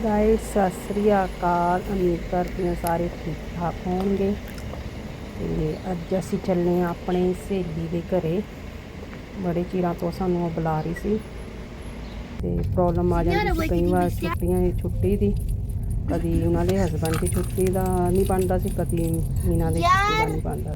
Guys ਸਤਿ ਸ੍ਰੀ ਅਕਾਲ। ਉਮੀਦ ਕਰਦੀ ਹਾਂ ਸਾਰੇ ਠੀਕ ਠਾਕ ਹੋਣਗੇ। ਤੇ ਅੱਜ ਅਸੀਂ ਚੱਲੇ ਹਾਂ ਆਪਣੇ ਸਹੇਲੀ ਦੇ ਘਰੇ। ਬੜੇ ਚਿਰਾਂ ਤੋਂ ਸਾਨੂੰ ਉਹ ਬੁਲਾ ਰਹੀ ਸੀ। ਤੇ ਪ੍ਰੋਬਲਮ ਆ ਜਾਂਦੀ ਸੀ ਕਈ ਵਾਰ ਛੁੱਟੀਆਂ ਦੀ, ਛੁੱਟੀ ਦੀ। ਕਦੀ ਉਹਨਾਂ ਦੇ ਹਸਬੰਡ ਦੀ ਛੁੱਟੀ ਦਾ ਨਹੀਂ ਬਣਦਾ ਸੀ, ਕਦੀ ਇਹਨਾਂ ਦੀ ਛੁੱਟੀ ਦਾ ਨਹੀਂ ਬਣਦਾ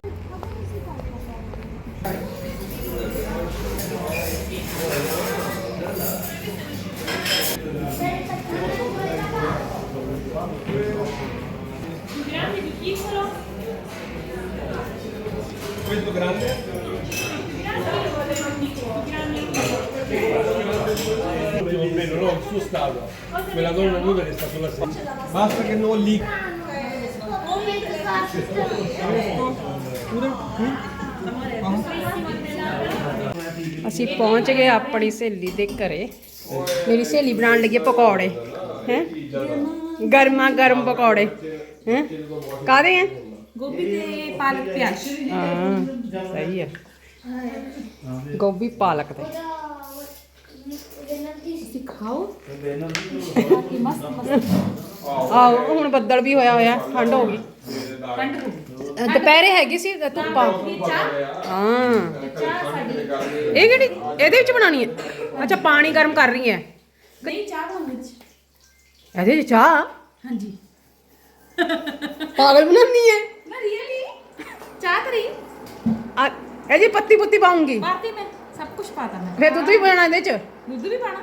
Questo grande? Più o meno, no, il suo stato. Quella donna nuda che sta sulla sedia. Basta che non lì. ਅਸੀਂ ਪਹੁੰਚ ਗਏ ਆਪਣੀ ਸਹੇਲੀ ਦੇ ਘਰੇ ਮੇਰੀ ਸਹੇਲੀ ਬਣਾਉਣ ਲੱਗੀ ਪਕੌੜੇ ਹੈ ਗਰਮਾ ਗਰਮ ਪਕੌੜੇ। ਹੈ? ਕਾਦੇ ਹੈ ਗੋਭੀ ਤੇ ਪਾਲਕ ਪਿਆਜ਼। ਹਾਂ ਸਹੀ ਹੈ ਗੋਭੀ ਪਾਲਕ ਦੇ ਤੁਸੀਂ ਖਾਓ। ਬਾਕੀ ਮਸਤ ਹੁਣ ਬੱਦਲ ਵੀ ਹੋਇਆ ਹੋਇਆ ਠੰਡ ਹੋ ਗਈ। ਠੰਡ ਹੋ ਗਈ ਦੁਪਹਿਰੇ ਹੈਗੀ ਸੀ ਧੁੱਪਾਂ ਚਾਹ ਹਾਂ ਇਹ ਕਿਹੜੀ? ਇਹਦੇ ਵਿੱਚ ਬਣਾਉਣੀ ਹੈ। ਅੱਛਾ ਪਾਣੀ ਗਰਮ ਕਰ ਰਹੀ ਹੈ ਨਹੀਂ ਚਾਹ ਬਣਾਉਣ ਵਿੱਚ ਇਹਦੇ ਚਾਹ? ਹਾਂਜੀ। ਪਾਗਲ ਬਣਾਉਣੀ ਹੈ ਨਾ ਰੀਅਲੀ ਚਾਹ ਕਰੀ? ਆ, ਇਹ ਜੀ ਪੱਤੀ ਪੁੱਤੀ ਪਾਉਂਗੀ। ਪਾਤੀ ਮੈਂ ਸਭ ਕੁਝ ਪਾਤਾ ਮੈਂ। ਫਿਰ ਦੁੱਧ ਵੀ ਪਾਉਣਾ ਇਹਦੇ ਚ? ਦੁੱਧ ਵੀ ਪਾਣਾ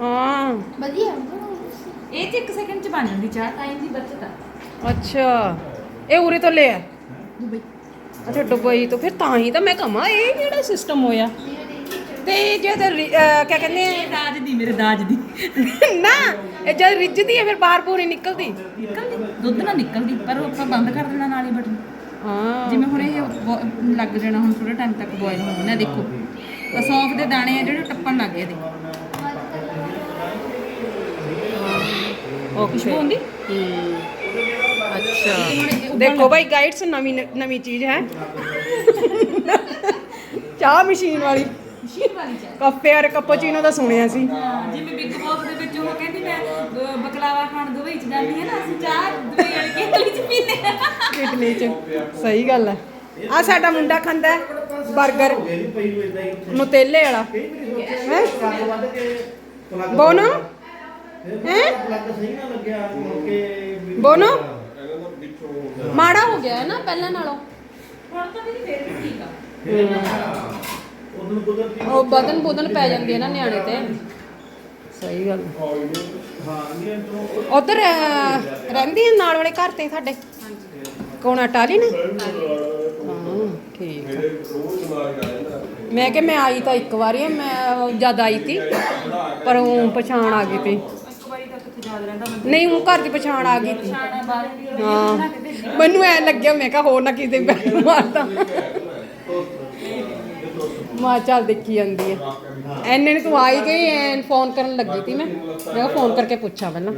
ਹਾਂ। ਵਧੀਆ ਇਹ ਤੇ 1 ਸੈਕਿੰਡ ਚ ਬਣ ਜਾਂਦੀ ਚਾਹ ਟਾਈਮ ਦੀ ਬਚਤ ਆ। ਅੱਛਾ। ਇਹ ਉਰੇ ਤੋਂ ਲਿਆ ਦੁਬਈ। ਅੱਛਾ ਦੁਬਈ ਤੋਂ। ਫਿਰ ਤਾਂ ਹੀ ਤਾਂ ਮੈਂ ਕਹਾਂ ਇਹ ਕਿਹੜਾ ਸਿਸਟਮ ਹੋਇਆ? ਤੇ ਜੇ ਤੇ ਰਿ- ਅਹ, ਕਿਆ ਕਹਿੰਦੇ ਇਹ ਦਾਜ ਦੀ ਮੇਰੇ ਦਾਜ ਦੀ। ਆ ਨਾ ਇਹ ਜਦ ਰਿੱਝਦੀ ਹੈ ਫਿਰ ਬਾਹਰ ਪੂਰੀ ਨਿਕਲਦੀ। ਨਿਕਲਦੀ। ਦੁੱਧ ਨਾ ਨਿਕਲਦੀ ਪਰ ਉਹ ਆਪਾਂ ਬੰਦ ਕਰ ਦੇਣਾ ਨਾਲ ਹੀ ਬਟਨ। ਹਾਂ। ਜਿਵੇਂ ਹੁਣ ਇਹ ਬੋ- ਲੱਗ ਜਾਣਾ ਹੁਣ ਥੋੜਾ ਟਾਈਮ ਤੱਕ ਬੋਇਲ ਹੋਣਾ ਦੇਖੋ। ਤਾਂ ਸੌਂਫ ਦੇ ਦਾਣੇ ਆ ਜਿਹੜੇ ਟੱਪਣ ਲੱਗ ਗਏ ਇਹਦੇ। ਖੁਸ਼ਬੂ ਹੁੰਦੀ ਅੱਛਾ। ਦੇਖੋ ਭਾਈ ਗਾਈਡਸ ਨਵੀਂ ਨਵੀਂ ਚੀਜ਼ ਹੈ। ਚਾਹ ਮਸ਼ੀਨ ਵਾਲੀ। ਮਸ਼ੀਨ ਵਾਲੀ ਚਾਹ ਕੱਪੇ ਔਰ ਕੈਪੂਚੀਨੋ ਦਾ ਸੁਣਿਆ ਸੀ। ਹਾਂ, ਜਿਵੇਂ ਬਿਗ ਬੌਸ ਦੇ ਵਿੱਚ ਉਹ ਕਹਿੰਦੀ ਮੈਂ ਅਹ, ਬਕਲਾਵਾ ਖਾਣ ਦੁਬਈ ਚ ਜਾਂਦੀ ਹੈ ਨਾ ਅਸੀਂ ਚਾਹ ਦੁਬਈ ਵਾਲੀ ਕੇਤਲੀ ਚ ਪੀਂਦੇ ਹਾਂ। ਇਟਲੀ ਚ ਸਹੀ ਗੱਲ ਹੈ। ਆ ਸਾਡਾ ਮੁੰਡਾ ਖਾਂਦਾ 버ਗਰ ਨੁਤੇਲੇ ਵਾਲਾ। ਹੈ? ਬੋਨੋ? ਹੈ? ਬੋਨੋ? ਮਾੜਾ ਹੋ ਗਿਆ ਹੈ ਨਾ ਪਹਿਲਾਂ ਨਾਲੋਂ। ਹੁਣ ਤਾਂ ਦੀਦੀ ਫੇਰ ਵੀ ਠੀਕ ਆ। ਉਹ ਬਦਨ ਬੁਦਨ ਪੈ ਜਾਂਦੀ ਹੈ ਨਾ ਨਿਆਣੇ ਤੇ। ਸਹੀ ਗੱਲ। ਉਧਰ ਰਹਿੰਦੀ ਹੈ ਨਾਲ ਵਾਲੇ ਘਰ ਤੇ ਸਾਡੇ? ਕੌਣ ਅਟਾਲੀ ਨੇ? ਹਾਂ ਠੀਕ। ਮੈਂ ਕਿ ਮੈਂ ਆਈ ਤਾਂ ਇੱਕ ਵਾਰੀ ਮੈਂ ਜਦ ਆਈ ਤੀ ਪਰ ਉਹ ਪਛਾਣ ਆ ਗਈ ਤੀ। ਨਹੀਂ ਉਹ ਘਰ ਦੀ ਪਛਾਣ ਆ ਗਈ ਤੀ। ਹਾਂ। ਮੈਨੂੰ ਐ ਲੱਗਿਆ ਮੈਂ ਕਿਹਾ ਹੋਰ ਨਾ ਕਿਸੇ ਬੈਠ ਮਾਰਦਾ। ਮਾ ਚੱਲ ਦੇਖੀ ਜਾਂਦੀ ਹੈ ਐਨੇ ਨੇ ਤੂੰ ਆਈ ਗਈ ਐ ਫੋਨ ਕਰਨ ਲੱਗੀ ਤੀ ਮੈਂ। ਮੈਂ ਕਿਹਾ ਫੋਨ ਕਰਕੇ ਪੁੱਛਾਂ ਪਹਿਲਾਂ।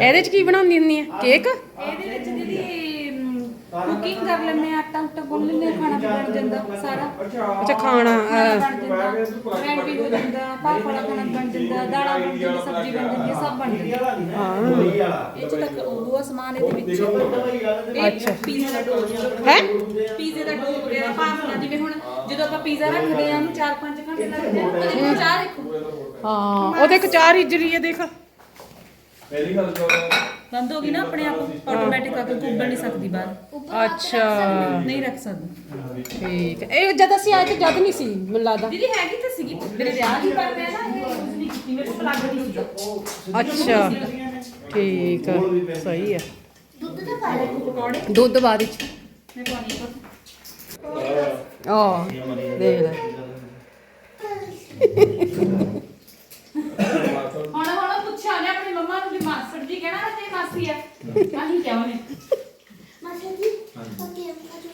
ਇਹਦੇ ਚ ਕੀ ਬਣਾਉਂਦੀ ਹੁੰਦੀ ਹੈ ਕੇਕ ਇਹਦੇ ਵਿੱਚ ਕੁਕਿੰਗ ਕਰ ਲੈਂਦੇ ਆ ਆਟਾ ਉਟਾ ਗੁੰਨ ਲੈਂਦੇ ਆ ਖਾਣਾ ਵੀ ਬਣ ਜਾਂਦਾ ਸਾਰਾ। ਅੱਛਾ ਖਾਣਾ ਖਾਣਾ ਬਣ ਜਾਂਦਾ ਬ੍ਰੈਡ ਵੀ ਹੋ ਜਾਂਦਾ ਪਾਪੜਾ ਖਾਣਾ ਬਣ ਜਾਂਦਾ ਦਾਲਾਂ ਬਣ ਜਾਂਦੀਆਂ ਸਬਜ਼ੀ ਬਣ ਜਾਂਦੀ ਹੈ, ਸਭ ਬਣ ਜਾਂਦਾ ਹਾਂ। ਇਹ ਚ ਤੱਕ ਉਹ ਸਮਾਨ ਇਹਦੇ ਵਿੱਚ। ਅੱਛਾ। ਪੀਜ਼ੇ ਦਾ ਡੋ ਹੈ? ਪੀਜ਼ੇ ਦਾ ਡੋ ਵਗੈਰਾ ਭਾਫਣਾ ਜਿਵੇਂ ਹੁਣ ਜਦੋਂ ਆਪਾਂ ਪੀਜ਼ਾ ਰੱਖਦੇ ਆ ਉਹਨੂੰ 4-5 ਘੰਟੇ ਲੱਗਦੇ ਆ ਉਹਦੇ ਵਿੱਚ ਚਾਹ ਦੇਖੋ। ਹਾਂ ਉਹਦੇ ਇੱਕ ਚਾਰ ਹਿਜਰੀ ਹੈ ਦੇਖ। Vedi cosa ਬੰਦ ਹੋ ਗਈ ਨਾ ਆਪਣੇ ਆਪ ਆਟੋਮੈਟਿਕ ਆ ਕੇ ਕੁੱਬਲ ਨਹੀਂ ਸਕਦੀ ਬਾਹਰ। ਅੱਛਾ। ਨਹੀਂ ਰੱਖ ਸਕਦੀ। ਠੀਕ ਹੈ। ਇਹ ਜਦ ਅਸੀਂ ਆਏ ਤੇ ਜਦ ਨਹੀਂ ਸੀ ਮੈਨੂੰ ਲੱਗਦਾ। ਦੀਦੀ ਹੈਗੀ ਤਾਂ ਸੀਗੀ ਮੇਰੇ ਵਿਆਹ ਦੀ ਪਰ ਮੈਂ ਨਾ ਇਹ ਯੂਜ਼ ਨਹੀਂ ਕੀਤੀ। ਮੇਰੇ ਕੋਲ ਪਲੱਗ ਨਹੀਂ ਸੀਗਾ। ਅੱਛਾ। ਠੀਕ ਹੈ ਸਹੀ ਹੈ ਦੁੱਧ ਤਾਂ ਪਾ ਲੈ ਪਕੌੜੇ। ਦੁੱਧ ਬਾਅਦ ਵਿੱਚ। ਮੈਂ ਪਾਣੀ ਪਰ ਆ ਦੇਖ ਲੈ ਹੁਣ ਹੁਣ ਪੁੱਛਿਆ ਉਹਨੇ ਆਪਣੀ ਮੰਮਾ ਨੂੰ ਵੀ ਮਾਸਟਰ ਜੀ ਕਹਿਣਾ ਨਾ ਤੇ ਮਾਸੀ ਆ ਆਹੀ ਕਿਹਾ ਉਹਨੇ ਮਾਸਟਰ ਜੀ। ਓਕੇ ਆਜੋ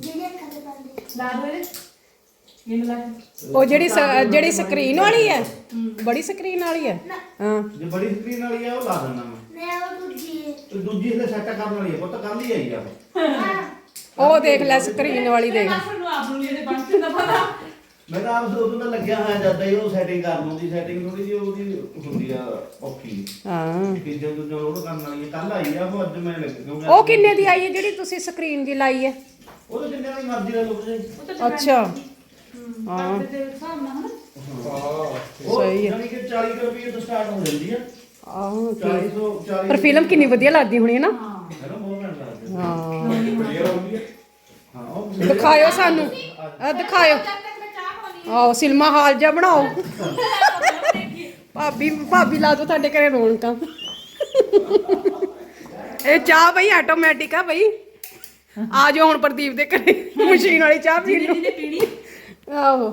ਜਿਹੜੇ ਖਾਦੇ ਬੰਦੇ ਲਾ ਦੋ ਇਹਦੇ। ਮੈਨੂੰ ਲਾ ਉਹ ਜਿਹੜੀ ਸ- ਜਿਹੜੀ ਸਕਰੀਨ ਵਾਲੀ ਹੈ ਬੜੀ ਸਕਰੀਨ ਵਾਲੀ ਹੈ। ਹਾਂ। ਜੇ ਬੜੀ ਸਕਰੀਨ ਵਾਲੀ ਆ ਉਹ ਲਾ ਦਿੰਦਾ ਮੈਂ। ਮੈਂ ਉਹ ਦੂਜੀ ਤੇ ਦੂਜੀ ਇਹਦੇ ਸੈੱਟ ਕਰਨ ਵਾਲੀ ਆ ਪੁੱਤ ਕੱਲ ਹੀ ਆਈ ਆ। ਉਹ। ਹਾਂ। ਉਹ ਦੇਖ ਲੈ ਸਕਰੀਨ ਵਾਲੀ ਦੇਖ। ਮਾਸਟਰ ਨੂੰ ਆਪ ਨੂੰ ਇਹਦੇ ਬਣ ਦਾ ਪਤਾ। ਮੈਂ ਤਾਂ ਆਪ ਦਾ ਲੱਗਿਆ ਹੋਇਆ ਜਦ ਹੀ ਉਹ ਸੈਟਿੰਗ ਕਰਨ ਨੂੰ ਦੀ ਸੈਟਿੰਗ ਥੋੜੀ ਜਿਹੀ ਉਹਦੀ ਹੁੰਦੀ ਆ ਔਖੀ। ਹਾਂ। ਕਿ ਜਦੋਂ ਜਦੋਂ ਲੋਡ ਕਰਨ ਵਾਲੀ ਕੱਲ ਆਈ ਆ ਉਹ ਅੱਜ ਮੈਂ ਲੱਗ ਕਿਉਂਕਿ ਉਹ ਕਿੰਨੇ ਦੀ ਆਈ ਹੈ ਜਿਹੜੀ ਤੁਸੀਂ ਸਕਰੀਨ ਦੀ ਲਾਈ ਹੈ? ਉਹ ਤਾਂ ਜਿੰਨੇ ਦੀ ਮਰਜ਼ੀ ਦਾ ਲੁੱਕ ਜੇ ਅੱਛਾ। ਹਾਂ ਸਹੀ ਹੈ। ਯਾਨੀ ਕਿ 40 ਕੁ ਰੁਪਏ ਤੋਂ ਸਟਾਰਟ ਹੋ ਜਾਂਦੀ ਆ। ਆਹ 40 ਤੋਂ 40 ਪਰ ਫਿਲਮ ਕਿੰਨੀ ਵਧੀਆ ਲੱਗਦੀ ਹੋਣੀ ਹੈ ਨਾ? ਹੈ। ਨਾ ਬਹੁਤ ਘੰਟਾ ਲੱਗਦਾ ਹਾਂ। ਹਾਂ ਉਹ ਦਿਖਾਇਓ ਸਾਨੂੰ। ਦਿਖਾਇਓ। ਆਓ ਸਿਨੇਮਾ ਹਾਲ ਜਿਹਾ ਬਣਾਓ। ਭਾਬੀ ਭਾਬੀ ਲਾ ਦੋ ਤੁਹਾਡੇ ਘਰੇ ਰੌਣਕਾਂ। ਇਹ ਚਾਹ ਬਈ ਆਟੋਮੈਟਿਕ ਆ ਬਈ। ਆ ਜਾਓ ਹੁਣ ਪ੍ਰਦੀਪ ਦੇ ਘਰੇ ਮਸ਼ੀਨ ਵਾਲੀ ਚਾਹ ਪੀ ਲਓ। ਆਹੋ।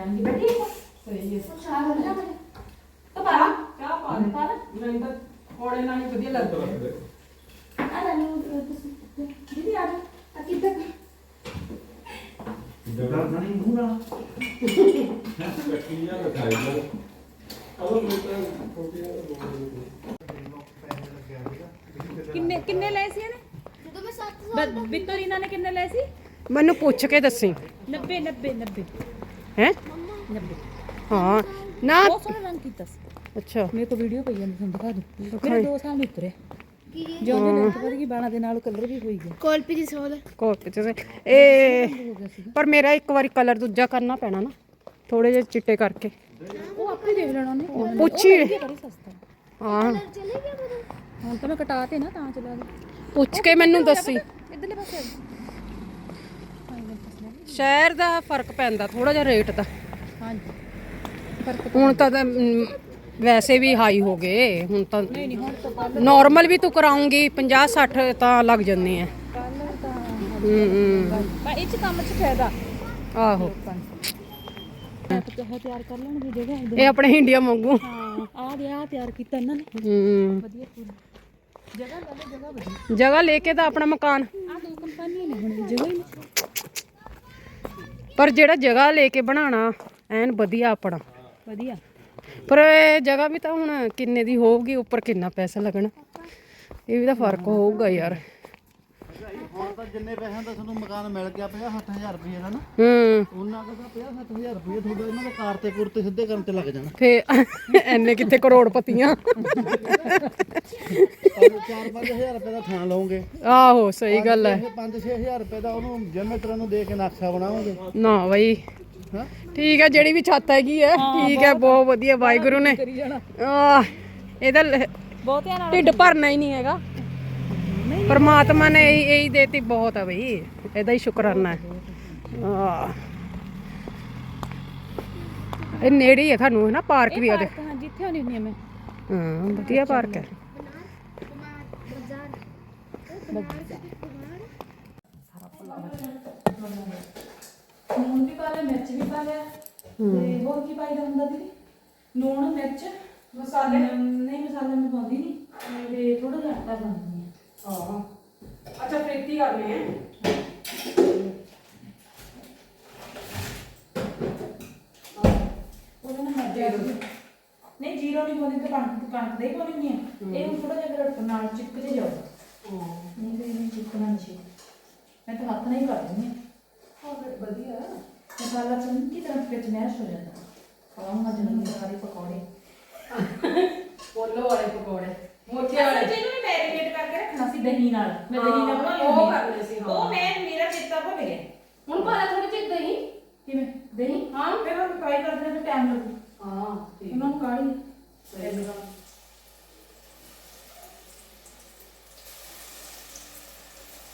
ਜਾਣਗੀ। ਬੈਠੀ ਸਹੀ ਹੈ। ਚਾਹ ਬਣਾ ਮੈਂ ਤਾਂ ਪਾ ਲਾ। ਚਾਹ ਪਾ ਦੇ ਪਾ ਲਾ। ਮੈਨੂੰ ਤਾਂ ਕੋੜੇ ਨਾਲ ਹੀ ਵਧੀਆ ਲੱਗਦਾ ਆ ਲੈ ਨੂੰ ਤੁਸੀਂ ਦੀਦੀ ਆ ਜਾ ਆ ਕਿੱਦਾਂ ਡਰਦਾ ਨਹੀਂ ਮੂੰਹ ਨਾਲ। ਕਿੰਨੇ ਕਿੰਨੇ ਲਏ ਸੀ ਇਹਨੇ? ਜਦੋਂ ਮੈਂ 7 ਸਾਲ ਬ- ਬਿੱਤਰ ਇਹਨਾਂ ਨੇ ਕਿੰਨੇ ਲਏ ਸੀ? ਮੈਨੂੰ ਪੁੱਛ ਕੇ ਦੱਸੀ। 90 90 90 ਹੈ? 90 ਹਾਂ। ਨਾ। ਬਹੁਤ ਸੋਹਣਾ ਰੰਗ ਕੀਤਾ ਸੀ। ਅੱਛਾ। ਮੇਰੇ ਕੋਲ ਵੀਡੀਓ ਪਈ ਜਾਂਦੀ ਤੁਹਾਨੂੰ ਦਿਖਾ ਦੂੰ। ਦਿਖਾਈ। ਮੇਰੇ 2 ਸਾਲ ਨਹੀਂ ਉਤਰੇ। ਕੀ ਜਿਉਂ ਜਿਉਂ ਨੋਟ ਵਧ ਗਈ ਬਾਣਾ ਦੇ ਨਾਲ ਕਲਰ ਵੀ ਹੋਈ ਗਿਆ ਕੋਲਪੀ ਦੀ ਸੋਲ ਕੋਟ ਤੇ ਇਹ ਪਰ ਮੇਰਾ ਇੱਕ ਵਾਰੀ ਕਲਰ ਦੂਜਾ ਕਰਨਾ ਪੈਣਾ ਨਾ ਥੋੜੇ ਜਿਹੇ ਚਿੱਟੇ ਕਰਕੇ। ਉਹ ਆਪੇ ਦੇਖ ਲੈਣਾ ਉਹਨੇ। ਪੁੱਛੀ। ਹਾਂ। ਚਲੇ ਗਿਆ ਮੇਰੇ ਹੁਣ ਤਾਂ ਮੈਂ ਕਟਾ ਤੇ ਨਾ ਤਾਂ ਚਲਾ ਗਿਆ। ਪੁੱਛ ਕੇ ਮੈਨੂੰ ਦੱਸੀ। ਇਧਰਲੇ ਪਾਸੇ ਸ਼ਹਿਰ ਦਾ ਫ਼ਰਕ ਪੈਂਦਾ ਥੋੜਾ ਜਿਹਾ ਰੇਟ ਦਾ। ਹਾਂਜੀ। ਫ਼ਰਕ ਹੁਣ ਤਾਂ ਵੈਸੇ ਵੀ ਹਾਈ ਹੋ ਗਏ ਹੁਣ ਤਾਂ ਨਹੀਂ ਨਹੀਂ ਹੁਣ ਤਾਂ ਕੱਲ ਨਾਰਮਲ ਵੀ ਤੂੰ ਕਰਾਉਂਗੀ 50 60 ਤਾਂ ਲੱਗ ਜੰਨੇ ਆ ਕੱਲ ਤਾਂ ਹੂੰ ਪਰ ਇਹ ਚ ਕੰਮ ਚ ਫਾਇਦਾ। ਆਹੋ। ਮੈਂ ਤਾਂ ਚਾਹ ਤਿਆਰ ਕਰ ਲੈਣਗੇ ਜਗ੍ਹਾ ਇਹ ਆਪਣੇ ਇੰਡੀਆ ਵਾਂਗੂ। ਹਾਂ ਆਹ ਦੇ ਆਹ ਤਿਆਰ ਕੀਤਾ ਇਹਨਾਂ ਨੇ। ਹੂੰ ਵਧੀਆ ਪੂਰੀ। ਜਗ੍ਹਾ ਵਾਲੇ ਜਗ੍ਹਾ ਵਧੀਆ। ਜਗ੍ਹਾ ਲੈ ਕੇ ਤਾਂ ਆਪਣਾ ਮਕਾਨ। ਆਹ ਦੋ ਕੰਪਨੀਆਂ ਨੇ ਹੁਣ ਜਗ੍ਹਾ ਹੀ ਨਹੀਂ। ਪਰ ਜਿਹੜਾ ਜਗ੍ਹਾ ਲੈ ਕੇ ਬਣਾਉਣਾ, ਐਨ ਵਧੀਆ ਆਪਣਾ। ਵਧੀਆ। ਪਰ ਇਹ ਜਗ੍ਹਾ ਵੀ ਤਾਂ ਹੁਣ ਕਿੰਨੇ ਦੀ ਹੋਊਗੀ, ਉੱਪਰ ਕਿੰਨਾ ਪੈਸਾ ਲੱਗਣਾ। ਇਹ ਵੀ ਤਾਂ ਫ਼ਰਕ ਹੋਊਗਾ ਯਾਰ। ਹੁਣ ਤਾਂ ਜਿੰਨੇ ਪੈਸਿਆਂ ਦਾ ਤੁਹਾਨੂੰ ਮਕਾਨ ਮਿਲ ਗਿਆ 50 60000 ਰੁਪਏ ਦਾ ਨਾ। ਹੂੰ। ਉਹਨਾਂ ਦਾ ਤਾਂ 50 60000 ਰੁਪਏ ਤੁਹਾਡਾ ਇਹਨਾਂ ਦੇ ਕਾਰ ਤੇ ਕੁਰ ਤੇ ਸਿੱਧੇ ਕਰਨ ਤੇ ਲੱਗ ਜਾਣਾ। ਫੇ ਐਨੇ ਕਿੱਥੇ ਕਰੋੜਪਤੀਆਂ? ਪਰ 4-5000 ਰੁਪਏ ਦਾ ਥਾਂ ਲਓਗੇ। ਆਹੋ ਸਹੀ ਗੱਲ ਹੈ 5-6000 ਰੁਪਏ ਦਾ ਉਹਨੂੰ ਜਨਰੇਟਰ ਨੂੰ ਦੇ ਕੇ ਨਕਸ਼ਾ ਬਣਾਓਗੇ। ਨਾ ਬਈ। ਠੀਕ ਹੈ ਜਿਹੜੀ ਵੀ ਛੱਤ ਹੈਗੀ ਹੈ ਠੀਕ ਹੈ ਬਹੁਤ ਵਧੀਆ ਵਾਹਿਗੁਰੂ ਨੇ। ਕਰੀ ਜਾਣਾ। ਆਹ ਇਹਦਾ ਲ- ਬਹੁਤਿਆਂ ਨਾਲ ਢਿੱਡ ਭਰਨਾ ਹੀ ਨਹੀਂ ਹੈਗਾ। ਪਰਮਾਤਮਾ ਨੇ ਇਹੀ ਇਹੀ ਦੇਤੀ ਬਹੁਤ ਹੈ ਬਈ ਇਹਦਾ ਹੀ ਸ਼ੁਕਰਾਨਾ ਹੈ। ਇਹ ਨੇੜੇ ਹੀ ਹੈ ਤੁਹਾਨੂੰ ਹੈ ਨਾ ਪਾਰਕ ਵੀ ਉਹਦੇ। ਹਾਂ ਜਿੱਥੇ ਹੁੰਦੀ ਆ ਮੈਂ। ਹਾਂ ਵਧੀਆ ਪਾਰਕ ਹੈ। ਲੂਣ ਵੀ ਪਾ ਲਿਆ ਮਿਰਚ ਵੀ ਪਾ ਲਿਆ। ਤੇ ਹੋਰ ਕੀ ਪਾਈਦਾ ਹੁੰਦਾ ਦੀਦੀ? ਲੂਣ ਮਿਰਚ ਮਸਾਲੇ। ਨਹੀਂ ਮਸਾਲੇ ਮੈਂ ਪਾਉਂਦੀ ਨਹੀਂ। ਤੇ ਥੋੜਾ ਜਿਹਾ ਆਟਾ ਪਾਉਂਦੀ। ਹਾਂ। ਅੱਛਾ ਫੇਤੀ ਕਰਨੇ ਨਹੀਂ ਜੀਰੋ ਨਹੀਂ ਪਾਉਂਦੀ ਤੇ ਕਣਕ ਕਣਕ ਦੇ ਹੀ ਪਾਉਣੀ ਨਹੀਂ ਆ ਇਹ ਹੁਣ ਥੋੜਾ ਜਿਹਾ ਫਿਰ ਨਾਲ ਚਿਪਕ ਜੇ ਜਾਊਗਾ। ਨਹੀਂ ਤੇ ਇਹ ਚਿਪਕਣਾ ਨਹੀਂ ਚਾਹੀਦਾ ਮੈਂ ਤਾਂ ਹੱਥ ਨਾਲ ਹੀ ਕਰ ਦਿੰਦੀ ਹਾਂ ਵਧੀਆ। ਮਸਾਲਾ ਚੰਗੀ ਤਰ੍ਹਾਂ ਵਿੱਚ ਮੈਸ਼ ਹੋ ਜਾਂਦਾ। ਖਾਵਾਂਗਾ ਜਨਮ ਸਾਰੇ ਪਕੌੜੇ ਪੋਲੋ ਵਾਲੇ ਪਕੌੜੇ ਮੋਚੇ ਅਸਲ ਚ ਇਹਨੂੰ ਵੀ ਮੈਰੀਨੇਟ ਕਰਕੇ ਰੱਖਣਾ ਸੀ ਦਹੀਂ ਨਾਲ ਮੈਂ ਦਹੀਂ ਨਾਲ ਬਣਾ ਉਹ ਲੈਂਦੀ ਕਰਨੇ ਸੀ, ਹਾਂ। ਉਹ ਮੈਂ ਮੇਰਾ ਚੇਤਾ ਭੁੱਲ ਗਿਆ ਹੁਣ ਪਾਲਾ ਥੋੜੀ ਜਿਹੀ ਦਹੀਂ ਕਿਵੇਂ ਦਹੀਂ ਹਾਂ ਫਿਰ ਉਹ ਫਰਾਈ ਕਰਦੇ ਨੇ ਟਾਈਮ ਲੱਗੂ ਹਾਂ ਉਹਨਾਂ ਨੂੰ ਕਾੜੀ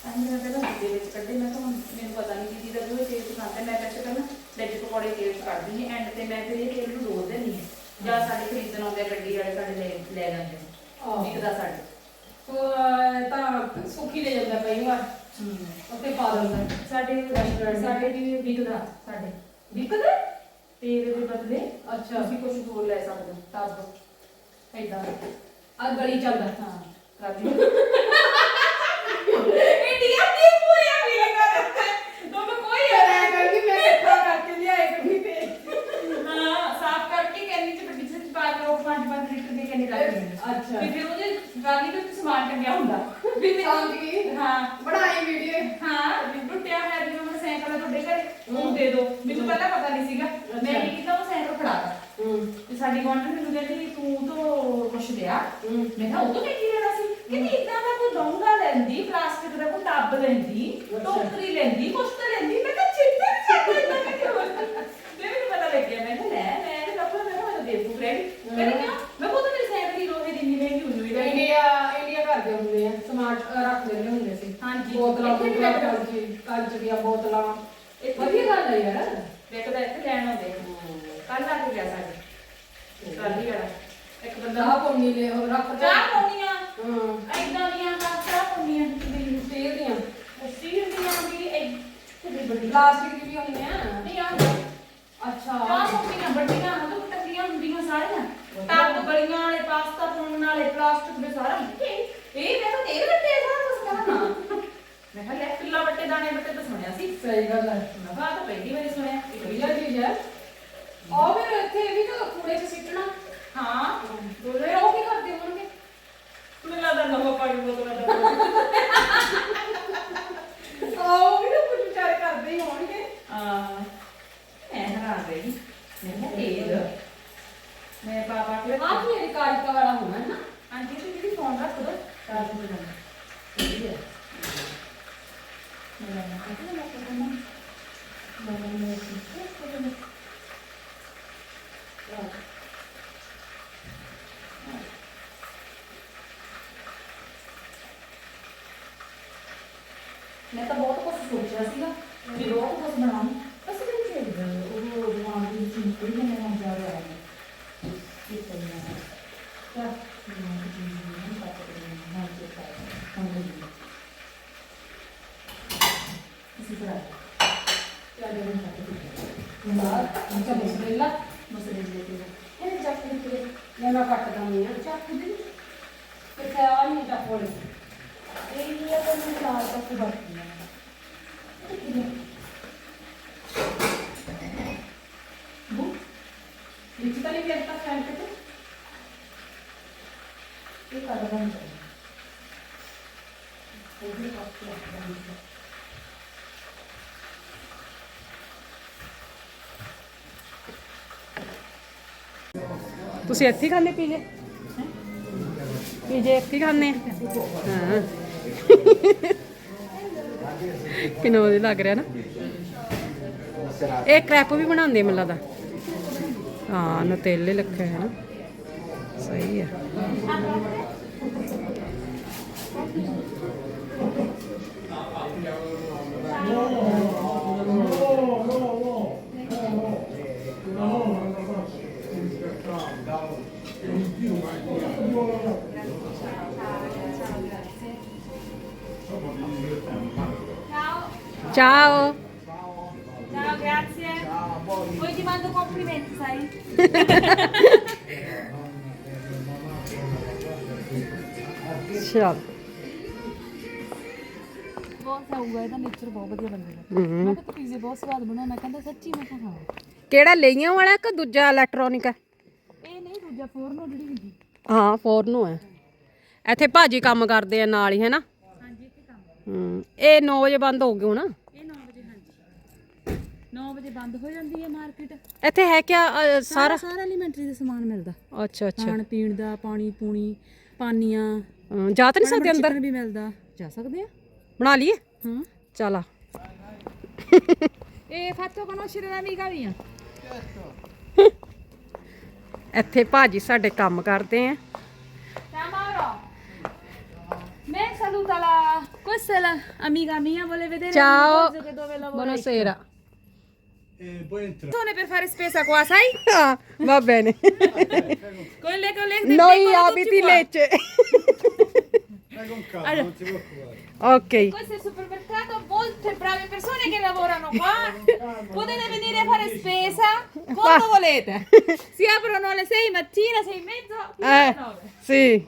ਅੰਦਰ ਪਹਿਲਾਂ ਦੇ ਵਿੱਚ ਕੱਢੇ ਮੈਂ ਕਿਹਾ ਹੁਣ ਮੈਨੂੰ ਪਤਾ ਨਹੀਂ ਦੀਦੀ ਦਾ ਜੋ ਤੇਲ ਪਸੰਦ ਹੈ ਮੈਂ ਵੈਸੇ ਤਾਂ ਨਾ ਵੈਜ ਪਕੌੜੇ ਤੇਲ ਚ ਕੱਢਦੀ ਹਾਂ ਐਂਡ ਤੇ ਮੈਂ ਫਿਰ ਇਹ ਤੇਲ ਨੂੰ ਡੋਲ ਦਿੰਦੀ ਹਾਂ ਜਾਂ ਸਾਡੇ ਖਰੀਦਣ ਆਉਂਦੇ ਆ ਗੱਡੀ ਵਾਲੇ ਸਾਡੇ ਲੈ ਲੈ ਜਾਂਦੇ ਆਹੋ। ਨੇ ਵਿਕਦਾ ਸਾਡੇ ਤੋ ਅਹ, ਤਾਂ ਸੁੱਕੀ ਲੈ ਜਾਂਦਾ ਕਈ ਵਾਰ ਪਾ ਦਿੰਦਾ। ਸਾਡੇ ਰੈਸਟੋਰੈਂਟ ਸਾਡੇ ਵੀ ਵਿਕਦਾ ਸਾਡੇ। ਵਿਕਦਾ? ਤੇਲ ਦੇ ਬਦਲੇ ਅੱਛਾ। ਤੁਸੀਂ ਕੁਝ ਹੋਰ ਲੈ ਸਕਦੇ ਹੋ। ਤਬ ਏਦਾਂ। ਆ ਗਲੀ ਚੱਲਦਾ ਹਾਂ ਕਰ ਦਿਓ। ਇੰਡੀਆ ਦੀ ਪੂਰੀ ਫੀਲਿੰਗ ਆ ਰਹੀ ਹੈ। ਤੁਮ ਕੋਈ ਮੈਂ ਕਹਿੰਦੀ ਮੈਂ ਇਕੱਠਾ ਕਰਕੇ ਲਿਆਏ ਕभी ਤੇ। ਹਾਂ ਸਾਫ਼ ਕਰਕੇ ਕੈਨੀ ਚ ਵੱਡੀ ਚ ਪਾ ਕੇ ਉਹ 5-5 ਲੀਟਰ ਦੀ ਕੈਨੀ ਰੱਖ ਅੱਛਾ। ਫਿਰ ਉਹਦੇ ਗਾਲੀ ਵਿੱਚ ਸਮਾਨ ਟੰਗਿਆ ਹੁੰਦਾ। ਵੀ ਮੈਨੂੰ- ਸਮਝ ਗਈ। ਹਾਂ। ਬਣਾਈ ਵੀਡੀਓ। ਹਾਂ ਵੀ ਟੁੱਟਿਆ ਹੈ ਜਿਵੇਂ ਮੈਂ ਸਾਈਕਲ ਆ ਤੁਹਾਡੇ ਘਰੇ ਉਹ ਦੇ ਦਿਓ ਮੈਨੂੰ ਪਹਿਲਾਂ ਪਤਾ ਨਹੀਂ ਸੀਗਾ। ਮੈਂ ਕੀ ਕੀਤਾ ਉਹ ਸਾਈਕਲ ਫੜਾਤਾ ਹੂੰ। ਤੇ ਸਾਡੀ ਗਵਾਂਢਣ ਮੈਨੂੰ ਕਹਿੰਦੀ ਤੂੰ ਤੋਂ ਕੁਛ ਲਿਆ? ਹੂੰ। ਮੈਂ ਕਿਹਾ ਉਹ ਤੋਂ ਕੀ ਲੈਣਾ ਸੀ? ਕਹਿੰਦੀ ਇਦਾਂ ਦਾ ਕੋਈ ਡੋਂਗਾ ਲੈਂਦੀ ਪਲਾਸਟਿਕ ਦਾ ਕੋਈ ਟੱਬ ਲੈਂਦੀ ਟੋਕਰੀ ਲੈਂਦੀ ਕੁਛ ਤਾਂ ਲੈਂਦੀ ਮੈਂ ਕਿਹਾ ਚਿੱਟਾ ਨਹੀਂ ਇਦਾਂ ਦਾ ਕਿਉਂ ਤੇ ਮੈਨੂੰ ਪਤਾ ਲੱਗਿਆ ਮੈਂ ਕਿਹਾ ਲੈ ਮੈਂ ਤੇ ਲੱਭਾ ਮੈਂ ਕਿਹਾ ਮੈਂ ਦੇ ਦੂੰ ਕ੍ਰੈਡਿਟ ਕਹਿੰਦੀ ਕਿਉਂ ਮੈਂ ਕੋਲ ਤਾਂ ਮੇਰੀ ਸਾਈਕਲ ਦੀ ਲੋਹੇ ਦੀ ਇੰਨੀ ਮਹਿੰਗੀ ਹੋਈ ਹੋਈ ਹੈ ਇੰਡੀਆ ਇੰਡੀਆ ਕਰਦੇ ਹੁੰਦੇ ਆ ਸਮਾਰਟ ਰੱਖ ਲੈਂਦੇ ਹੁੰਦੇ ਸੀ ਹਾਂਜੀ। ਬੋਤਲਾਂ ਇੱਥੇ ਵੀ ਬੋਤਲਾਂ ਰੱਖਦੇ ਕੰਚ ਕੰਚ ਦੀਆਂ ਬੋਤਲਾਂ ਇੱਥੇ ਵਧੀਆ ਗੱਲ ਹੈ ਯਾਰ ਵੇਖਦਾ ਇੱਥੇ ਲੈਣ ਆਉਂਦੇ ਕੱਲ ਆ ਕੇ ਗਿਆ ਸਾਡੇ ਕੱਲ ਹੀ ਵਾਲਾ ਇੱਕ ਬੰਦਾ ਚਾਹ ਪੋਣੀ ਲੈ ਉਹ ਰੱਖ ਦੇ ਚਾਹ ਪਾਉਣੀਆਂ ਹਾਂ ਐਦਾਂ ਦੀਆਂ ਕੱਪ ਚਾਹ ਪਾਉਣੀਆਂ ਵੀ ਸਟੀਲ ਦੀਆਂ ਸਟੀਲ ਦੀਆਂ ਵੀ ਇੱਕ ਵੱਡੀ ਪਲਾਸਟਿਕ ਦੀ ਵੀ ਹੁੰਦੀਆਂ ਨਹੀਂ ਆ। ਅੱਛਾ। ਚਾਹ ਪਾਉਣੀਆਂ ਵੱਡੀਆਂ ਮਤਲਬ ਟੱਕੀਆਂ ਹੁੰਦੀਆਂ ਸਾਰੀਆਂ। ਟੱਬ ਗਲੀਆਂ ਵਾਲੇ ਪਾਸਤਾ ਪਾਉਣ ਵਾਲੇ ਪਲਾਸਟਿਕ ਦੇ ਸਾਰਾ ਇਹ ਇਹ ਮੈਂ ਤਾਂ ਤੇਲ ਵੱਟੇ ਸਾਰਾ ਕੁਝ ਕਰਨਾ। ਮੈਂ ਕਿਹਾ ਲੈ ਕਿੱਲਾ ਵੱਟੇ ਦਾਣੇ ਵੱਟੇ ਤਾਂ ਸੁਣਿਆ ਸੀ। ਸਹੀ ਗੱਲ ਹੈ ਮੈਂ ਕਿਹਾ ਆਹ ਤਾਂ ਪਹਿਲੀ ਵਾਰੀ ਸੁਣਿਆ। ਇੱਕ ਵਧੀਆ ਚੀਜ਼ ਹੈ। ਉਹ ਫਿਰ ਇੱਥੇ ਵੀ ਤਾਂ ਕੂੜੇ 'ਚ ਸਿੱਟਣਾ। ਹਾਂ। ਫਿਰ ਉਹ ਕੀ ਕਰਦੇ ਹੋਣਗੇ? ਮੈਨੂੰ ਲੱਗਦਾ ਨਵਾਂ ਪਾਣੀ ਬੋਤਲਾਂ ਦਾ। ਉਹ ਵੀ ਕਰਦੇ ਹੀ ਹੋਣਗੇ ਹਾਂ ਮੈਂ ਹੈਰਾਨ ਰਹੀ ਮੈਂ ਕਿਹਾ ਤੇਲ। ਮੈਂ ਪਾਪਾ ਕੇ ਆਹ ਮੇਰੀ ਕਾਰਿਕਾ ਵਾਲਾ ਹੋਣਾ ਨਾ। ਆਂਟੀ ਤੁਸੀਂ ਜਿਹੜੀ ਫੋਨ ਰੱਖ ਦੋ। ਇਹ ਹੈ। ਮੈਂ ਮੈਂ ਕਹਿੰਦਾ ਮੈਂ ਮੈਂ ਮੈਂ ਕਹਿੰਦਾ ਮੈਂ ਤਾਂ ਬਹੁਤ ਕੁਝ ਸੋਚਿਆ ਸੀਗਾ ਕਿ ਬਹੁਤ ਕੁਝ ਬਣਾਉਂ ਬਸ ਮੈਨੂੰ ਫਿਰ ਉਹ ਦਿਮਾਗ ਦੇ ਵਿੱਚ ਨਿਕਲ ਗਿਆ ਮੈਂ ਜਾ ਰਿਹਾ ਹਾਂ ਇਹ ਕਰਨਾ ਹੈ ਤਾਂ ਮੈਂ ਕਿਹਾ ਪਤਾ ਨਹੀਂ ਹਾਂ ਜੇ ਪਾਇਆ ਹਾਂ ਜੀ ਇਸੇ ਤਰ੍ਹਾਂ ਕਿਆ ਦੇ ਰਹੇ ਹਾਂ ਬਾਹਰ ਅੱਛਾ ਮਸਰੇਲਾ ਮਸਲੇ ਦੇ ਕੇ ਇਹ ਚੱਕ ਕੇ ਤੇ ਮੈਂ ਨਾ ਕੱਟਦਾ ਨਹੀਂ ਆ ਚੱਕ ਦੇ ਕਿਤੇ ਆ। ਨਹੀਂ ਚੱਕ ਹੋਲੇ ਇਹ ਇਹ ਤਾਂ ਮੈਂ ਚਾਰ ਤੱਕ ਵਰਤੀ ਹੈ ਬੂ ਵਿੱਚ ਤਾਂ ਨਹੀਂ ਵੇਖਤਾ ਫੈਨ ਤੇ ਇਹ ਕਰਦਾ ਨਹੀਂ ਚਾਹੀਦਾ ਉਹ ਵੀ ਕੱਟ ਕੇ ਤੁਸੀਂ ਇੱਥੇ ਖਾਂਦੇ ਪੀਜੇ? ਪੀਜੇ ਇੱਥੇ ਖਾਂਦੇ ਆ? ਹਾਂ। ਕਿੰਨਾ ਵਧੀਆ ਲੱਗ ਰਿਹਾ ਨਾ। ਇਹ ਕ੍ਰੈਪ ਵੀ ਬਣਾਉਂਦੇ ਮੈਨੂੰ ਲੱਗਦਾ। ਹਾਂ ਨਤੇਲੇ ਲੱਖੇ ਹੈ ਨਾ। ਸਹੀ ਹੈ Ciao. Ciao, grazie. Poi ti mando complimenti, sai? ਚਲ ਬਹੁਤ ਸਾਊਗਾ ਇਹਦਾ ਨੇਚਰ ਬਹੁਤ ਵਧੀਆ ਬੰਦੇ ਦਾ ਹੂੰ ਮੈਂ ਕਿਹਾ ਤੂੰ ਪੀਜ਼ੇ ਬਹੁਤ ਸਵਾਦ ਬਣਾਉਣਾ ਕਹਿੰਦਾ ਸੱਚੀ ਮੈਂ ਕਿਹਾ ਹਾਂ ਕਿਹੜਾ ਲਈਆਂ ਵਾਲਾ ਕਿ ਦੂਜਾ ਇਲੈਕਟ੍ਰੋਨਿਕ ਹੈ ਇਹ ਨਹੀਂ ਦੂਜਾ ਫੋਰਨ ਜਿਹੜੀ ਹੁੰਦੀ ਹਾਂ ਨੂੰ ਇੱਥੇ ਭਾਜੀ ਕੰਮ ਕਰਦੇ ਆ ਨਾਲ ਹੀ ਹੈ ਨਾ ਹਾਂਜੀ ਇੱਥੇ ਕੰਮ ਹੂੰ ਇਹ 9 ਵਜੇ ਬੰਦ ਹੋ ਗਏ ਹੁਣ ਇਹ 9 ਵਜੇ ਹਾਂਜੀ 9 ਵਜੇ ਬੰਦ ਹੋ ਜਾਂਦੀ ਹੈ ਮਾਰਕੀਟ ਇੱਥੇ ਹੈ ਕਿਆ ਅ, ਸਾਰਾ ਸਾਰਾ ਐਲੀਮੈਂਟਰੀ ਦਾ ਸਮਾਨ ਮਿਲਦਾ ਅੱਛਾ ਅੱਛਾ ਖਾਣ ਪੀਣ ਦਾ ਪਾਣੀ ਪੂਣੀ ਪਾਨੀਆਂ ਅ, ਜਾ ਤਾਂ ਨਹੀਂ ਸਕਦੇ ਅੰਦਰ chicken ਵੀ ਮਿਲਦਾ ਜਾ ਸਕਦੇ ਆ ਬਣਾ ਲਈਏ ਹਾਂ ਚਲ ਆ ਇਹ ਫਾਤੋ conoscere l'amica mia ਇੱਥੇ ਭਾਜੀ ਸਾਡੇ ਕੰਮ ਕਰਦੇ ਆ la... questa è la amica mia, vedere Ciao. Buonasera. eh, puoi entrare. per fare spesa qua, sai? Ah, va bene. con le colleghe Noi abiti Lecce. Vai con calma, allora. non ti preoccupare. Ok. Questo è il supermercato, molte brave persone che lavorano qua. Potete venire a fare spesa quando Fa. volete. Si aprono alle 6 mattina, 6 e mezzo, fino eh, 9. Sì.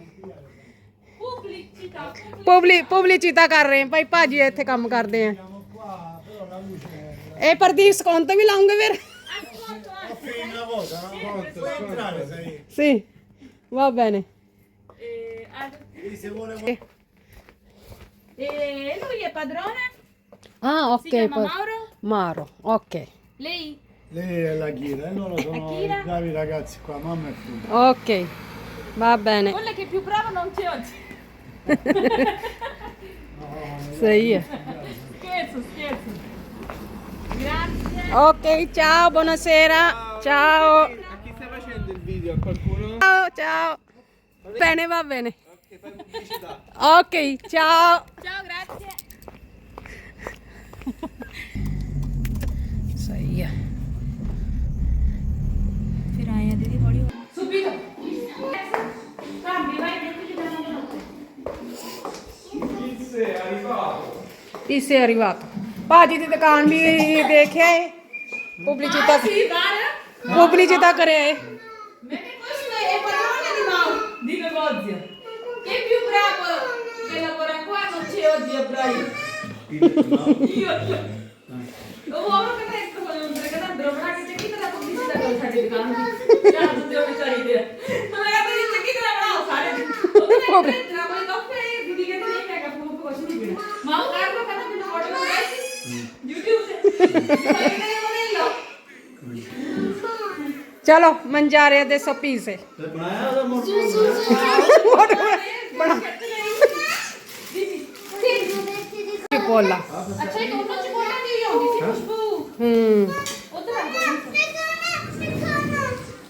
Pubblicità, pubblicità. Publi, pubblicità कर रहे हैं भाई पाजी इतने काम करते हैं e per disconto mi langue per... Una volta, una volta, puoi entrare. Sì, va bene. E, se vuole... E lui è padrone? Ah, ok. Si chiama Mauro? Mauro, ok. Lei? Lei è la Ghira e loro sono i bravi ragazzi qua, mamma e figlio. Ok, va bene. Quella che è più brava non c'è oggi. no, Sei io. Ok ciao buonasera ciao A chi stai facendo il video? A qualcuno? ciao ciao bene va bene ok ciao Ciao, grazie. ਸਹੀ ਹੈ ਫਿਰ ਆਏ ਆ ਦੀਦੀ ਹੌਲੀ Subito. Cambi, vai, metti che abbiamo ਇਸੇ arrivato ਭਾਜੀ ਦੀ ਦੁਕਾਨ ਵੀ ਦੇਖਿਆ ਹੈ ਪੁਬਲਿਸਿਟà Sì, guarda. ਪੁਬਲਿਸਿਟà ਕਰਿਆ ਹੈ Perché con le coppe e vi dica che lei che fa un po' così. Ma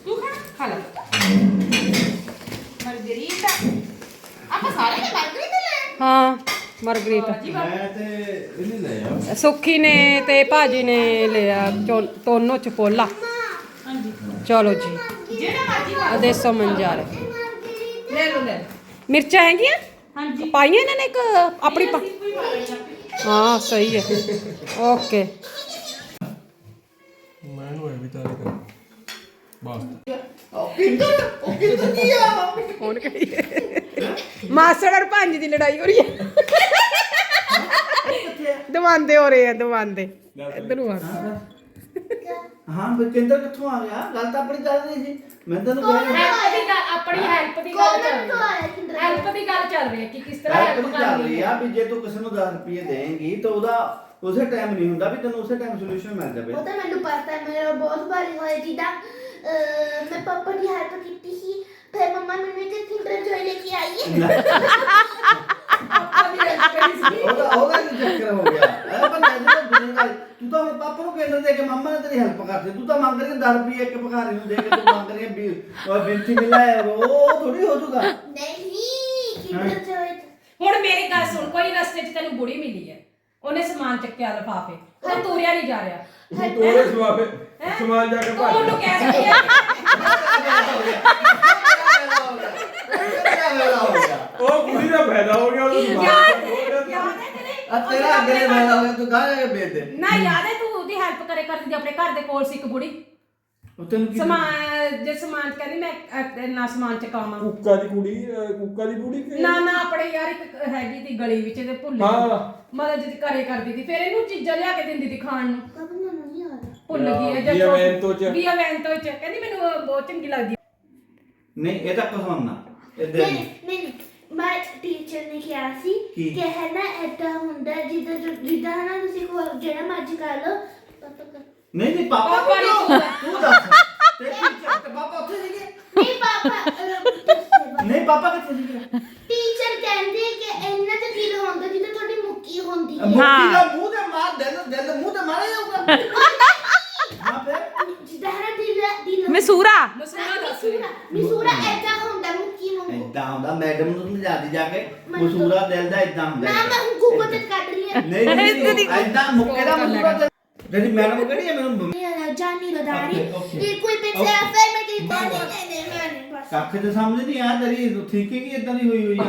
Tu Cala. Margherita. A passare le margherite ਹਾਂ ਮਰਗਰੀਤਾ ਮੈਂ ਤੇ ਇਹ ਨਹੀਂ ਲਿਆ ਸੁੱਖੀ ਨੇ ਤੇ ਭਾਜੀ ਨੇ ਲਿਆ ਚੋ- ਦੋਨੋਂ ਚ ਪੋਲਾ ਚਲੋ ਜੀ। margherita. ਅਦੇਸੋ ਮੰਜਾਰੇ Le lo le. ਮਿਰਚਾਂ ਹੈਗੀਆਂ? ਹਾਂਜੀ। ਪਾਈਆਂ ਇਹਨਾਂ ਨੇ ਇੱਕ ਆਪਣੀ ਪਾ- ਕੋਈ ਵਾਲਾ ਹਾਂ। ਸਹੀ ਹੈ। ਓਕੇ. ਹੁਣ ਮਾਸੜ ਔਰ ਪੰਜ ਦੀ ਲੜਾਈ ਹੋ ਰਹੀ ਹੈ। ਦਵਾਂਦੇ ਹੋ ਰਹੇ ਆ ਦਵਾਂਦੇ। ਇੱਧਰ ਨੂੰ ਆ। ਹਾਂ ਬਚਿੰਦਰ ਕਿੱਥੋਂ ਆ ਗਿਆ? ਗੱਲ ਤਾਂ ਆਪਣੀ ਚੱਲ ਰਹੀ ਸੀ। ਮੈਂ ਤੈਨੂੰ ਕਹਿ ਰਿਹਾ ਹੈਲਪ ਦੀ ਗੱਲ ਆਪਣੀ ਹੈਲਪ ਦੀ ਗੱਲ ਚੱਲ ਰਹੀ ਹੈ? ਹੈਲਪ ਦੀ ਗੱਲ ਚੱਲ ਰਹੀ ਹੈ ਕਿ ਕਿਸ ਤਰ੍ਹਾਂ ਹੈਲਪ ਹੈਲਪ ਚੱਲ ਕਰਨੀ ਰਹੀ ਹੈ? ਆ ਵੀ ਜੇ ਤੂੰ ਕਿਸੇ ਨੂੰ 10 ਰੁਪਏ ਦੇਂਗੀ ਤਾਂ ਉਹਦਾ ਉਸੇ ਟਾਈਮ ਨਹੀਂ ਹੁੰਦਾ ਵੀ ਤੈਨੂੰ ਉਸੇ ਟਾਈਮ ਸੋਲੂਸ਼ਨ ਮਿਲ ਜਾਵੇ। ਉਹ ਤਾਂ ਮੈਨੂੰ ਪਤਾ ਹੈ ਮੇਰਾ ਬਹੁਤ ਵਾਰੀ ਹੋਇਆ ਜਿੱਦਾਂ ਅਹ, ਮੈਂ ਪਾਪਾ ਦੀ ਹੈਲਪ ਕੀਤੀ ਸੀ ਫਿਰ ਮੰਮਾ ਮੈਨੂੰ ਤੇ ਕਿੰਡਰ ਜੋਏ ਲੈ ਕੇ ਆਈ ਉਹਦਾ ਉਹਦਾ ਕੀ ਚੱਕਰ ਹੋ ਗਿਆ ਇਹ ਬੰਦਾ ਜਿਹੜਾ ਦੁਨੀਆ ਤੂੰ ਤਾਂ ਹੁਣ ਪਾਪਾ ਨੂੰ ਕੇਂਦਰ ਦੇ ਕੇ ਮੰਮਾ ਨੇ ਤੇਰੀ ਹੈਲਪ ਕਰਦੀ ਤੂੰ ਤਾਂ ਮੰਗ ਰਹੀ 10 ਰੁਪਏ ਇੱਕ ਭਿਖਾਰੀ ਨੂੰ ਦੇ ਕੇ ਤੂੰ ਮੰਗ ਰਹੀ ਵੀ ਉਹ ਬਿੰਤੀ ਮਿਲਾਇਆ ਉਹ ਥੋੜੀ ਹੋ ਜਾਊਗਾ ਨਹੀਂ ਕਿੰਡਰ ਜੋਏ ਹੁਣ ਮੇਰੀ ਗੱਲ ਸੁਣ ਕੋਈ ਰਸਤੇ 'ਚ ਤੈਨੂੰ ਬੁੜੀ ਮਿਲੀ ਹੈ? ਉਹਨੇ ਸਮਾਨ ਚੱਕਿਆ ਲਫਾਫੇ। ਉਹ ਤੋਰਿਆ ਨਹੀਂ ਜਾ ਰਿਹਾ। Tutore suave. Smalia che ਤੂੰ ਉਹਨੂੰ ਕਹਿ ਸਕਦੀ ਹੈ। Oh, così da bella, ho ਆ ਤੇਰਾ ਅੱਗੇ ਮੈਂ ਹੋਇਆ ਤੂੰ ਗਾਹ ਕੇ ਵੇਚ ਦੇ। ਨਾ ਯਾਦ ਹੈ ਤੂੰ ਉਹਦੀ ਹੈਲਪ ਕਰੇ ਕਰਦੀ ਆਪਣੇ ਘਰ ਦੇ ਕੋਲ ਸੀ ਇੱਕ ਬੁੜੀ। ਉਹ ਤੈਨੂੰ ਕੀ ਸਮਾਨ ਜੇ ਸਮਾਨ 'ਚ ਕਹਿੰਦੀ ਮੈਂ ਅਹ, ਇੰਨਾ ਸਮਾਨ ਚਕਾਵਾਂ di culi, cucca di culi che... ਨਾ ਨਾ ਆਪਣੇ ਯਾਰ ਇੱਕ ਹੈਗੀ ਤੀ ਗਲੀ ਵਿੱਚ ਤੇ ਭੁੱਲ ਹਾਂ। ਗਈ ਮਦਦ ਜੀ ਘਰੇ ਕਰਦੀ ਤੀ ਫਿਰ ਇਹਨੂੰ ਚੀਜ਼ਾਂ ਲਿਆ ਕੇ ਦਿੰਦੀ ਤੀ ਖਾਣ ਨੂੰ। ਪਾਪਾ ਨਹੀਂ ਭੁੱਲ ਗਈ ਹੈ Via Vento ਚ। ਵੀ ਵੈਂਟੋ ਚ। ਕਹਿੰਦੀ ਮੈਨੂੰ ਉਹ ਬਹੁਤ ਚੰਗੀ ਲੱਗਦੀ। ਨਹੀਂ ਇਹ ਤਾਂ ਕਹਾਉਣਾ ਇਹ ਦੇ ਨਹੀਂ ਨਹੀਂ ਨਹੀਂ, ਮੈਂ ਟੀਚਰ ਨੇ ਕਿਹਾ ਸੀ ਕੀ? ਕਿ ਹੈ ਨਾ ਏਦਾਂ ਹੁੰਦਾ ਹੈ, ਜਿੱਦਾਂ ਜਿੱਦਾਂ ਹੈ ਨਾ ਤੁਸੀਂ ਕੋਈ ਜਿਹੜਾ ਮਰਜ਼ੀ ਕਰ ਲਓ। ਪਾਪਾ ਕਰ ਨਹੀਂ ਨਹੀਂ ਪਾਪਾ ਪਾਪਾ ਨਹੀਂ ਤੂੰ ਤੂੰ ਤੂੰ ਦੱਸ। ਤੇ ਟੀਚਰ ਤੇ ਪਾਪਾ ਉੱਥੇ ਸੀਗੇ? ਨਹੀਂ ਪਾਪਾ ਨਹੀਂ ਪਾਪਾ ਕਿੱਥੇ ਸੀਗੇ? ਟੀਚਰ ਕਹਿੰਦੇ ਕਿ ਇੰਨਾ ਤੇ ਫੀਲ ਹੁੰਦਾ ਜਿੱਦਾਂ ਤੁਹਾਡੀ ਮੁੱਕੀ ਹੁੰਦੀ ਹੈ ਮੁੱਕੀ ਦਾ ਮੂੰਹ ਤੇ ਮਾਰ ਦਿਲ ਦਿਲ ਮੂੰਹ ਤੇ ਮਾਰਿਆ ਜਾਊਗਾ। ਮਸੂਰਾ ਮਸੂਰਾ ਮਸੂਰਾ ਏਦਾਂ ਹੁੰਦਾ ਮੁੱਕੀ ਵਾਂਗੂ ਇਦਾਂ ਹੁੰਦਾ ਮੈਡਮ ਨੂੰ ਸਮਝਾਦੀ ਜਾ ਕੇ ਮਸੂਰਾ ਦਿਲ ਦਾ ਇਦਾਂ ਹੁੰਦਾ ਨਾ ਮੈਂ ਹੁਣ ਗੂਗਲ ਤੇ ਕੱਢ ਰਹੀ ਹਾਂ ਨਹੀਂ ਨਹੀਂ ਇਦਾਂ ਮੁੱਕੇ ਦਾ ਮਸੂਰਾ ਦਿਲ ਜਿਹੜੀ ਮੈਡਮ ਕਿਹੜੀ ਹੈ ਮੈਨੂੰ ਇਹ ਜਾਨੀ ਲਦਾਰੀ Okay, okay. ਇਹ ਕੋਈ ਪਿੱਛੇ Okay. ਆ ਫਿਰ ਮੈਂ ਕੀ ਨਹੀਂ ਨਹੀਂ ਨਹੀਂ ਮੈਂ ਨਹੀਂ ਬਸ ਕੱਖ ਤੇ ਸਮਝ ਨਹੀਂ ਆ ਤੇਰੀ ਥਿੰਕਿੰਗ ਹੀ ਇਦਾਂ ਦੀ ਹੋਈ ਹੋਈ ਆ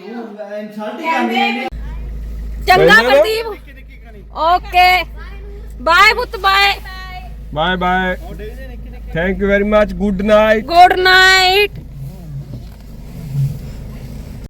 ਤੂੰ ਇਨਸਲਟ ਹੀ ਕਰਦੀ ਹੈ ਚੰਗਾ ਪ੍ਰਦੀਪ ਓਕੇ ਬਾਏ ਪੁੱਤ bye bye bye thank you very much good night good night